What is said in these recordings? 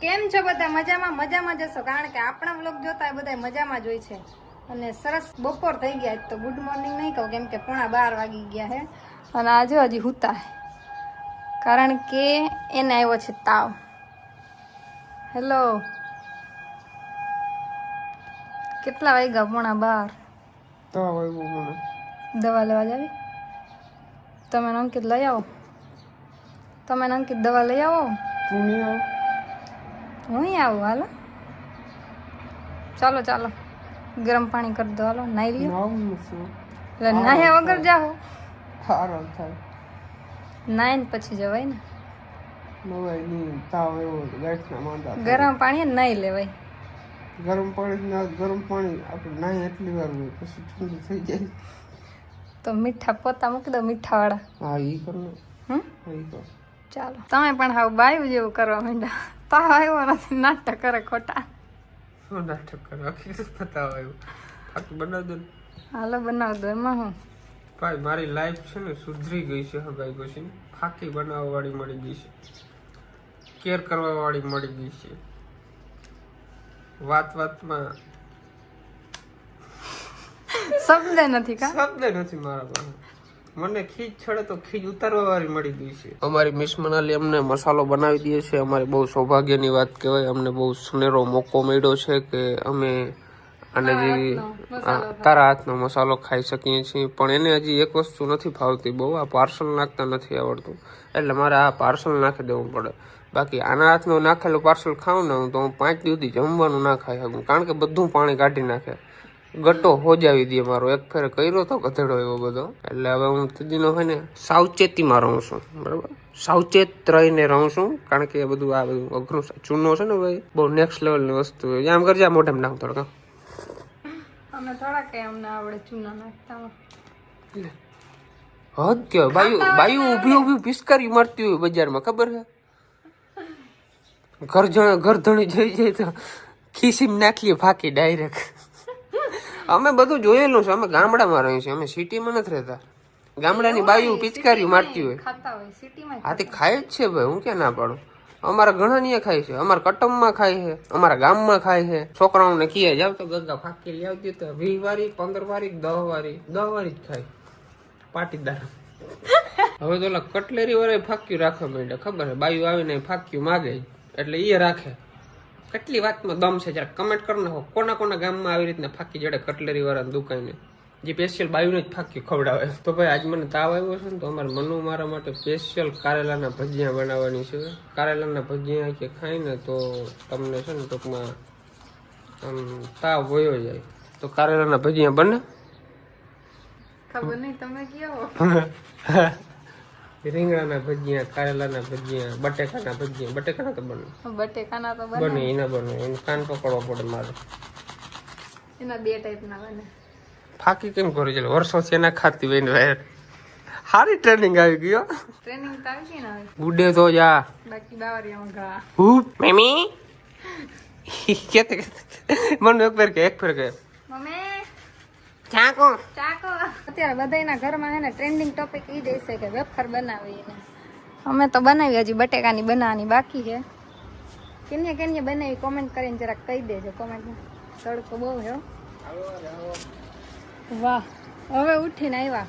કેમ છો બધા? મજામાં? મજામાં જશો કારણ કે આપણા વ્લોગ જોતા બધા મજામાં જ હોય છે. અને સરસ બપોર થઈ ગયા તો ગુડ મોર્નિંગ નહીં કહું કેમ કે પોણા બાર વાગી ગયા છે. અને આજે હજી હુતા કારણ કે એને આવ્યો છે તાવ. હેલો કેટલા વાગ્યા પોણા બાર? દવા લેવા જાવી? તમે અંકિત લઈ આવો. તમે અંકિત દવા લઈ આવ. હું આવું હાલો. ચાલો ચાલો. ગરમ પાણી કરી દો હાલો. નાઈ લ્યો. એટલે નાહ્યા વગર જાઓ આરામ થાય. નાઈને પછી જવાય ને. નહીં. ગરમ પાણી નાઈ લેવાય. ગરમ પાણી ના ગરમ પાણી આપણે નાહી એટલી વાર હોય પછી ઠંડુ થઈ જાય. તો મીઠા પોતા મૂકી દો મીઠા વાળા હા એ કરો હમ? ચાલો. તમે પણ હાવ બાયું જેવું કરવા માંડ્યા. તાવ આવ્યો નથી નાટક કરે ખોટા શું નાટક કરો બતાવ આવ્યું બાકી બનાવ દો. હાલો બનાવ દો એમાં હું ભાઈ મારી લાઈફ છે ને સુધરી ગઈ છે હગાઈ પછી ફાકી બનાવવા વાળી મળી ગઈ છે કેર કરવા વાળી મળી ગઈ છે વાત વાતમાં શબ્દ નથી કા શબ્દ નથી મારા પાસે મને ખીજ છડે તો ખીજ ઉતારવા વાળી મળી ગઈ છે. અમારી મિસ મનાલી અમને મસાલો બનાવી દે છે. અમારી બહુ સૌભાગ્યની વાત કહેવાય. અમને બહુ સુનેરો મોકો મળ્યો છે કે અમે અને જેવી આ તારા હાથનો મસાલો ખાઈ શકીએ છીએ. પણ એને હજી એક વસ્તુ નથી ફાવતી બહુ. આ પાર્સલ નાખતા નથી આવડતું. એટલે મારે આ પાર્સલ નાખી દેવું પડે. બાકી આના હાથનું નાખેલું પાર્સલ ખાઉં ને હું તો હું પાંચ દિવસથી જમવાનું ના ખાઈ શકું. કારણ કે બધું પાણી કાઢી નાખે. ગટો હોજાવી દે મારો. એક ફેર કર્યો તો ગધેડો એવો બધો. એટલે હવે હું ત્રીજીનો હોય ને સાવચેતીમાં રહું છું. બરાબર? સાવચેત રહીને રહું છું. કારણ કે એ બધું આ બધું અઘરું ચૂનો છે ને ભાઈ બહુ નેક્સ્ટ લેવલની વસ્તુ આમ કરજે મોઢે નાખ થોડુંક અમે થોડા અમને આવડે ચૂના નાખતા હદ કહેવાય બાયુ બાયુ ઊભી ઊભી પિસ્કારી મારતી હોય બજારમાં ખબર છે? ઘર ઘર ધણી જઈ જાય તો ખીસીમ નાખીએ ફાકી ડાયરેક્ટ અમે બધું જોયેલું છે. અમે ગામડામાં રહીએ છીએ. અમે સિટીમાં નથી રહેતા. ગામડાની બાયુ પિચકારી મારતી હોય. ખાતા હોય આથી ખાય જ છે ભાઈ. હું ક્યાં ના પાડું? અમારા ઘણા ની ખાય છે. અમારા કટમમાં ખાય છે. અમારા ગામમાં ખાય છે. છોકરાઓને કીએ જાવ તો ગંગા ફાકી લઈ આવતી તો વીસ વારી પંદર વારી દહ વારી દહ વારી જ ખાય. પાટીદાર. હવે તો ઓલા કટલેરી વાળા ફાક્યું રાખવા માંડ્યા. ખબર છે? બાયું આવીને ફાક્યું માગે. એટલે એ રાખે. કેટલી વાતમાં દમ છે જરા કમેન્ટ કરી નાખો કોના કોના ગામમાં આવી રીતના ફાકી જડે કટલેરી વાળા દુકાને? જે સ્પેશિયલ બાયુને જ ફાકી ખવડાવે. તો ભાઈ આજ મને તાવ આવ્યો છે ને તો અમારે મનુ મારા માટે સ્પેશિયલ કારેલાના ભજીયા બનાવવાની છે. કારેલાના ભજીયા કે ખાઈને તો તમને છે ને ટૂંકમાં આમ તાવ વયો જાય. તો કારેલાના ભજીયા બને? ખબર નહીં તમે કયો. રીંગણાના ભજીયા કારેલાના ભજીયા બટેકાના ભજીયા. બટેકાના તો બને. બટેકાના તો બને. બને એના બને. એનું કાન પકડવો પડે મારે. એના બે ટાઈપના બને. ફાકી કેમ કરી છે? વર્ષોથી એના ખાતી બેન ભાઈ. સારી ટ્રેનિંગ આવી ગયો ટ્રેનિંગ તો આવી ગઈ ને ગુડે તો જા. બાકી બાવરિયામાં ગા હું મેમી. કેતે. મને એક ફેર કે એક ફેર કે. ચાકો ચાકો અત્યારે બધાયના ઘરમાં હે ને ટ્રેન્ડિંગ ટોપિક ઈ જ છે કે વેફર બનાવી ને અમે તો બનાવી હજી બટેકાની બનાવવાની બાકી છે. કેને કેને બનાવી કોમેન્ટ કરીને જરાક કહી દેજો. કોમેન્ટમાં તડકો બહુ છે હો. વાહ. હવે ઉઠીને આવ્યા.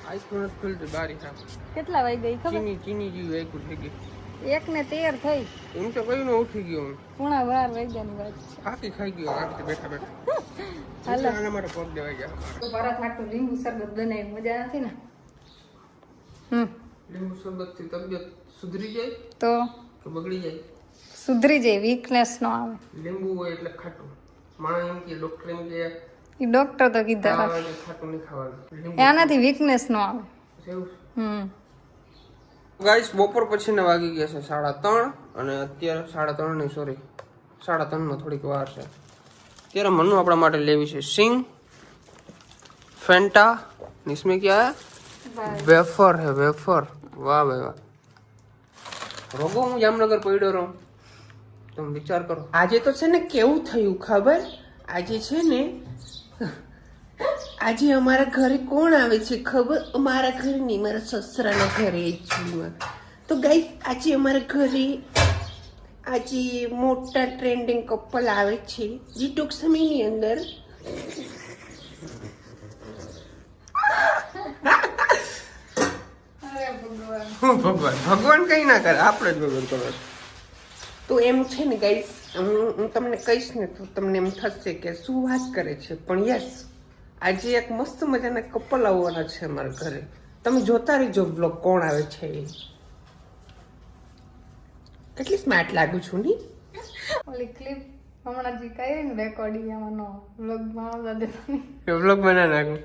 કેટલા વાગી ગઈ ખબર? ચીની ચીની જેવી આઈકું થઈ ગઈ. એક ને તેર થઈ. એમ તો કયું ઉઠી ગયો. પૂણા બાર વાગ્યાની વાત આખી ખાઈ ગયો આખી બેઠા બેઠા. હાલો. આને માટે પગ દેવાઈ ગયા. તો ભરત આખું લીંબુ શરબત બનાવી મજા નથી ને? હમ. લીંબુ શરબતથી તબિયત સુધરી જાય તો? કે બગડી જાય? સુધરી જાય વીકનેસ નો આવે. લીંબુ હોય એટલે ખાટું. માણસ એમ કે ડોક્ટર એમ કે એ ડોક્ટર તો કીધા ખાટું નહીં ખાવાનું. એનાથી વીકનેસ નો આવે. હમ. ગાઈસ બપોર પછી પછીના વાગી ગયા છે સાડા ત્રણ અને અત્યારે સાડા ત્રણ નહીં સોરી સાડા ત્રણનો થોડીક વાર છે. ત્યારે મનુ આપણા માટે લેવી છે સિંગ ફેન્ટા નિસ્મે ક્યાં વેફર હે વેફર. વાહ ભાઈ વાહ. રોગો હું જામનગર પડ્યો રહું. તમે વિચાર કરો. આજે તો છે ને કેવું થયું ખબર? આજે છે ને આજે અમારા ઘરે કોણ આવે છે ખબર? અમારા ઘરે નહીં મારા સસરાના ઘરે એકચ્યુઅલીમાં તો ગાઈ આજે અમારા ઘરે આજે મોટા ટ્રેન્ડિંગ કપલ આવે છે. જે ટૂંક સમયની અંદર. હું ભગવાન. ભગવાન કઈ ના કરે. આપણે જ ભગવાન કરો તો એમ છે ને ગાઈસ હું હું તમને કહીશ ને તો તમને એમ થશે કે શું વાત કરે છે. પણ યસ આજે એક મસ્ત મજાના કપલ આવવાના છે અમારા ઘરે. તમે જોતા રહીજો બ્લોગ કોણ આવે છે એ. કેટલી સ્માર્ટ લાગુ છું ની? ઓલી ક્લિપ હમણાં જે કરી ને રેકોર્ડિંગ એમાંનો વ્લોગમાં આવતા દેતા નહીં બ્લોગ બના નાખું.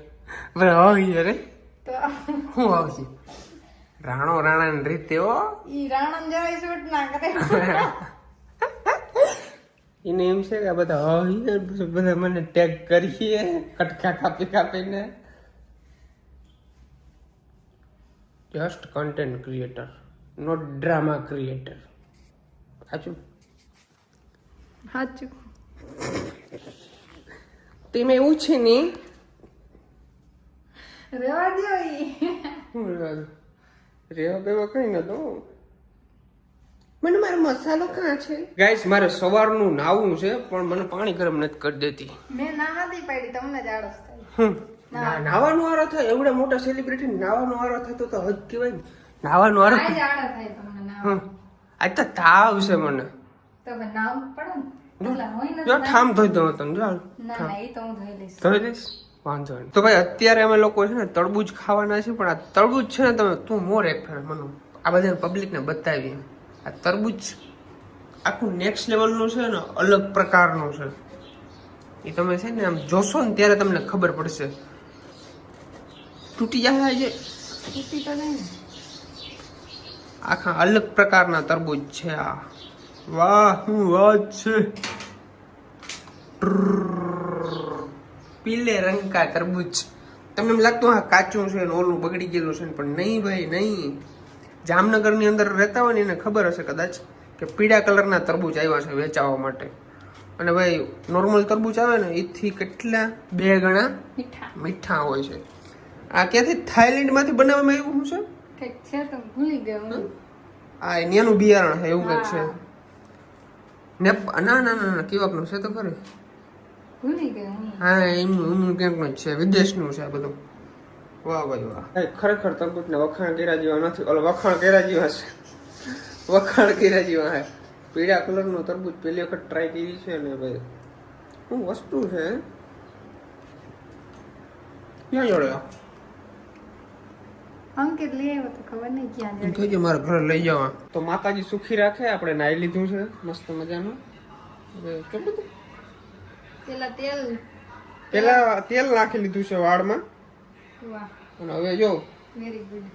બરાબર આવી અરે તો હું આવશે? રાણો રાણાની રીતે ઓ ઈ રાણા જરાય શૂટ ના કરે. એને એમ છે કે આ બધા હહીએ બધા મને ટેગ કરીએ કટકા કાપી કાપીને. Just content creator not drama creator સાચું? સાચું તેમાં એવું છે ને રેવા દો રેવા બેવા કઈ નતો. મને મારો મસાલો ક્યાં છે? ગાઈસ મારે સવારનું નાવું છે પણ મને પાણી ગરમ નથી કરી દેતી. મેં ના નથી પાડી તમને જ આળસ થાય. હમ. ના નાવાનો આરો થાય એવડે મોટા સેલિબ્રિટી નાવાનો આરો થતો તો હદ કહેવાય નાવાનો આરો આ જ આળસ થાય તમને. આજ તો તાવ છે મને. તો નાવ પડે ને. હોય ને જો ઠામ ધોઈ દઉં તને જો ના ના એ તો હું ધોઈ લઈશ. ધોઈ દઈશ? વાંધો નહીં. તો ભાઈ અત્યારે અમે લોકો છે ને તળબૂચ ખાવાના છે પણ આ તળબૂચ છે ને તમે તું મોર એક ફેર મને. આ બધા પબ્લિકને બતાવી. આ તરબૂચ આખું નેક્સ્ટ લેવલનું છે ને અલગ પ્રકારનું છે. એ તમે છે ને આમ જોશો ને ત્યારે તમને ખબર પડશે. તૂટી જાય છે તૂટી તો નહીં આખા અલગ પ્રકારના તરબૂચ છે આ. વાહ શું વાત છે. પીલે રંગ કા તરબૂચ. તમને એમ લાગતું હા કાચું છે ને ઓલું બગડી ગયેલું છે પણ નહીં ભાઈ નહીં. જામનગરની અંદર રહેતા હોય ને એને ખબર હશે કદાચ કે પીળા કલરના તરબૂચ આવ્યા છે વેચાવા માટે. અને ભાઈ નોર્મલ તરબૂચ આવે ને એથી કેટલા? બે ગણા મીઠા. હોય છે. આ ક્યાંથી? થાઈલેન્ડમાંથી બનાવવામાં આવ્યું છે? ભૂલી ગયો આ એનું બિયારણ છે એવું કંઈક છે. ને ના ના ના કેવાકનું છે તો ખરી. ભૂલી ગયો હું. હા એમનું એમનું ક્યાંકનું જ છે વિદેશનું છે આ બધું. વાહ ભાઈ વાહ. ખરેખર તરબૂચને વખાણ કર્યા જેવા નથી. ઓલો વખાણ કર્યા જેવા છે. વખાણ કર્યા જેવા છે. પીળા કલરનું તરબૂચ પહેલી વખત ટ્રાય કરી છે ને ભાઈ. શું વસ્તુ છે? ક્યાં જોડે અંકિત લઈ આવ્યો તો ખબર નહીં ક્યાં એમ જડે થઈ ગયું મારે ઘરે લઈ જવા. તો માતાજી સુખી રાખે આપણે નાઈ લીધું છે. મસ્ત મજાનું. કેટલું પેલા તેલ. પેલા તેલ નાખી લીધું છે વાળમાં. અને હવે જો વેરી ગુડ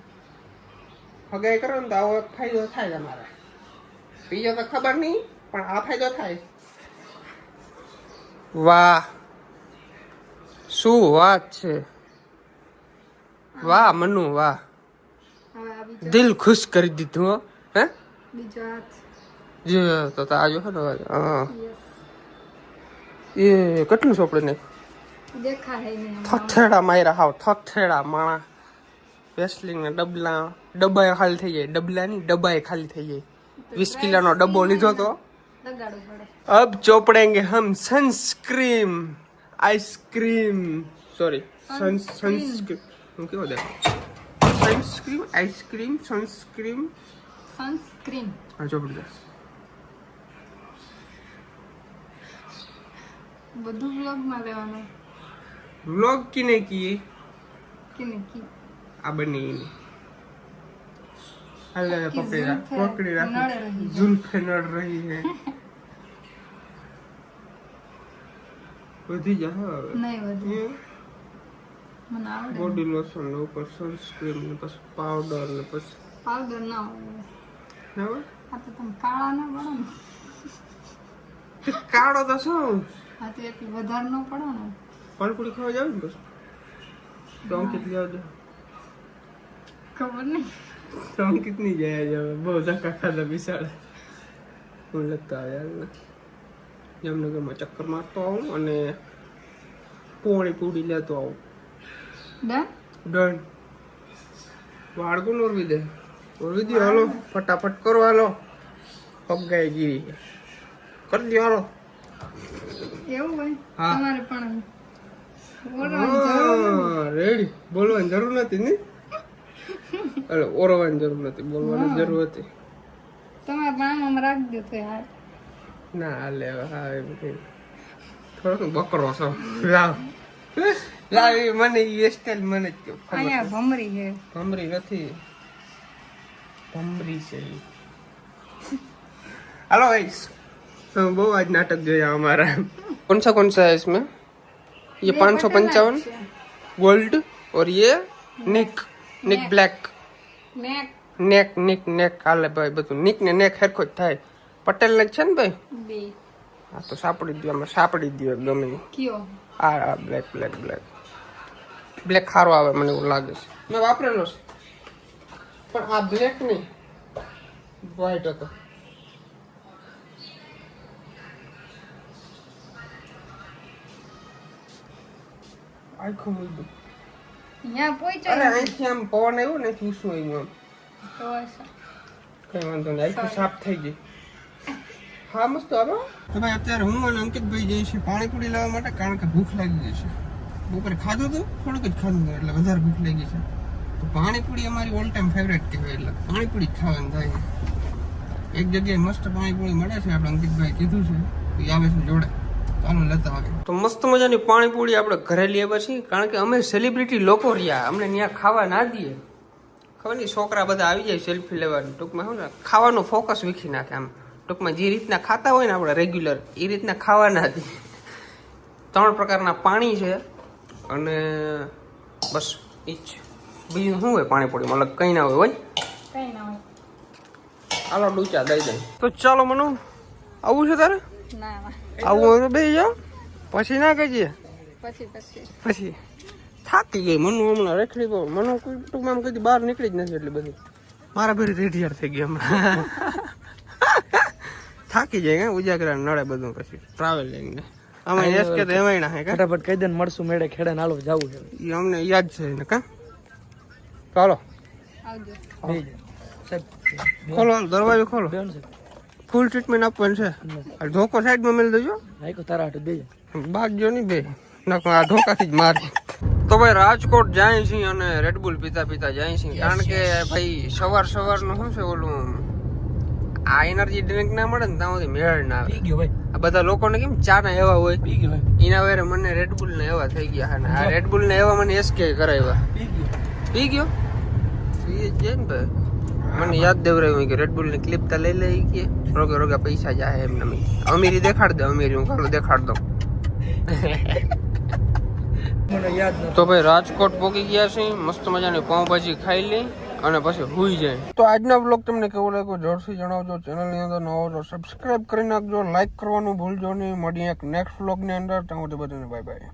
હગાઈ કરો ને તો આવો ફાયદો થાય તમારે. બીજો તો ખબર નહીં પણ આ ફાયદો થાય. વાહ. શું વાત છે? વાહ મનુ વાહ. દિલ ખુશ કરી દીધું હે. બીજો હાથ. જે તો તો આજો હે ને હા. યસ એ કેટલું સોપડે ને? નહીં એમાં. થથેડા માર્યા હાવ થથેડા માણા. વેસ્ટલિંગના ડબલા ડબ્બા ખાલી થઈ જાય. ડબલા ની ડબ્બા ખાલી થઈ જાય. વીસ કિલોનો ડબ્બો લીધો તો. અબ ચોપડેંગે હમ sunscreen. Ice cream. Sorry sun sunscreen હું કેવો દે sunscreen ice cream sunscreen. Sunscreen. હા ચોપડી દે બધું વ્લોગમાં લેવાનું. વ્લોગ કિને કિए કે નહીં આ બની હાલે પકડી રાખ પકડી રાખ. રહી. નડ રહી હે વધી જા નહીં વધી. મને આવડે બોડી લોશન લો ઉપર સનસ્ક્રીન ને પછી પાવડર ને પછી. પાવડર ના હોય? આ તો તમે કાળા ના પડો ને. કાળો તો શું? આ તો એટલી વધારે ન પડો ને. પાણીપુરી ખાવા જાવ ને પછી? તો અંકિત લેવા ખબર નહીં. તો અંકિત નહીં જાય જાવ બહુ ધક્કા ખાધા બિસાડે હું લગતા ને જામનગરમાં ચક્કર મારતો આવું અને પોણી પૂડી લેતો આવું. ડન? વાળગું ઓરવી દે. ઓરવી દે હાલો. ફટાફટ કરો હાલો. ફગાઈ ગીરી. કરી દો હાલો. એવું હોય? તમારે પણ રેડી બોલવાની જરૂર નથી ને? અરે ઓરવાની જરૂર નથી બોલવાની જરૂર હતી. તમારા પાણામાં રાખી દો તો હાલ. ના હાલે હા એમ કઈ. થોડોક બકરો છો. લાવ. લાવ મને એ સ્ટાઈલ મને જ અહીંયા ભમરી છે. ભમરી નથી. ભમરી છે હાલો ગાઈસ બહુ આજ નાટક જોયા અમારા. કોણ સા કોણ સા હે ये पाँच सौ पंचावन गोल्ड और ये निक निक ब्लैक મેક નેક નિક નેક હાલે ભાઈ બધું નિક ને નેક હેરખો જ થાય પટેલ ને જ છે ને ભાઈ બે હા તો સાપડી દો અમે સાપડી દો ગમે ઈ. કયો આ આ બ્લેક બ્લેક બ્લેક બ્લેક સારો આવે મને એવું લાગે છે મેં વાપરેલો છે પણ આ બ્લેક નહીં વ્હાઈટ હતો આખું બધું અહીંયા અરે પહોંચ્યો અહીંથી આમ પવન આવ્યો ને શું આવ્યું આમ તો હશે. કઈ વાંધો નહીં આખું સાફ થઈ ગઈ હા મસ્ત હવે. તો ભાઈ અત્યારે હું અને અંકિતભાઈ જઈએ છીએ પાણીપુરી લેવા માટે કારણ કે ભૂખ લાગી ગઈ છે બપોરે ખાધું હતું થોડુંક જ ખાધું હતું એટલે વધારે ભૂખ લાગી છે તો પાણીપુરી અમારી ઓલ ટાઈમ ફેવરેટ કહેવાય એટલે પાણીપુરી જ ખાવાનું થાય એક જગ્યાએ મસ્ત પાણીપુરી મળે છે આપણે અંકિતભાઈ કીધું છે તો એ આવે છે જોડે ચાલો લેતા આવે તો મસ્ત મજાની પાણીપુરી આપણે ઘરે લઈએ પછી કારણ કે અમે સેલિબ્રિટી લોકો રહ્યા. અમને ત્યાં ખાવા ના દઈએ. ખબર નહીં છોકરા બધા આવી જાય સેલ્ફી લેવાની. ટૂંકમાં શું ને ખાવાનું ફોકસ વીખી નાખે આમ. ટૂંકમાં જે રીતના ખાતા હોય ને આપણે રેગ્યુલર એ રીતના ખાવાના દઈએ. ત્રણ પ્રકારના પાણી છે અને બસ એ જ. બીજું શું હોય પાણીપુરીમાં? અલગ કંઈ ના હોય હોય કઈ ના હોય. હાલો ડૂચા દઈ દઈ. તો ચાલો મનુ આવું છે તારે? ના ના. આવું હોય તો બે જાઓ. પછી ના કહીએ. પછી પછી. પછી. થાકી ગઈ મનુ હમણાં રેખડી બહુ. મનુ કોઈ ટૂંકમાં કદી બહાર નીકળી જ નથી એટલી બધી. મારા ભેરી રેઢિયાર થઈ ગઈ હમણાં. થાકી જાય કે ઉજાગરા નડે બધું પછી. ટ્રાવેલિંગ ને અમે એસ કે તો એમાંય ના હે કા? ફટાફટ કહી દે ને મળશું મેળે ખેડે નાળો જવું છે. ઈ અમને યાદ છે ને કા? ચાલો આવજો. સાહેબ ખોલો દરવાજો ખોલો. બેન છે ફૂલ ટ્રીટમેન્ટ આપવાનું છે? ધોકો સાઈડમાં મેળ દેજો. તારા હાટુ બે. જ. ભાગજો નહીં બે. નકર આ ધોકાથી જ મારે. તો ભાઈ રાજકોટ જાય છે અને રેડબુલ પીતા પીતા જાય છે. કારણ કે ભાઈ સવાર સવારનું શું છે ઓલું? આ એનર્જી ડ્રિંક ના મળે ને ત્યાં સુધી મેળ ના આવે. ગયો ભાઈ. આ બધા લોકોને કેમ ચા ના એવા હોય? એના વેરે મને રેડબુલ ને એવા થઈ ગયા અને આ રેડબુલ ને એવા મને એસકે કરાવ્યા. પી ગયો. પી ગયો? પી જ જાય ને ભાઈ. મને યાદ દેવરાયું કે રેડબુલની ક્લિપ તો લઈ લઈ કે રોગે રોગે પૈસા જાય એમ. નમી અમીરી દેખાડ દે અમીરી હું કાલો દેખાડ દઉં. યાદ તો ભાઈ રાજકોટ પહોંચી ગયા છે મસ્ત મજાની પાઉંભાજી ખાઈ લઈ અને પછી હુઈ જાય. તો આજનો બ્લોગ તમને કેવો લાગ્યો જોરથી જણાવજો ચેનલની અંદર નવો તો સબસ્ક્રાઇબ કરી નાખજો લાઈક કરવાનું ભૂલજો નહીં. મળીએ એક નેક્સ્ટ બ્લોગની અંદર. ત્યાં બધાને બાય બાય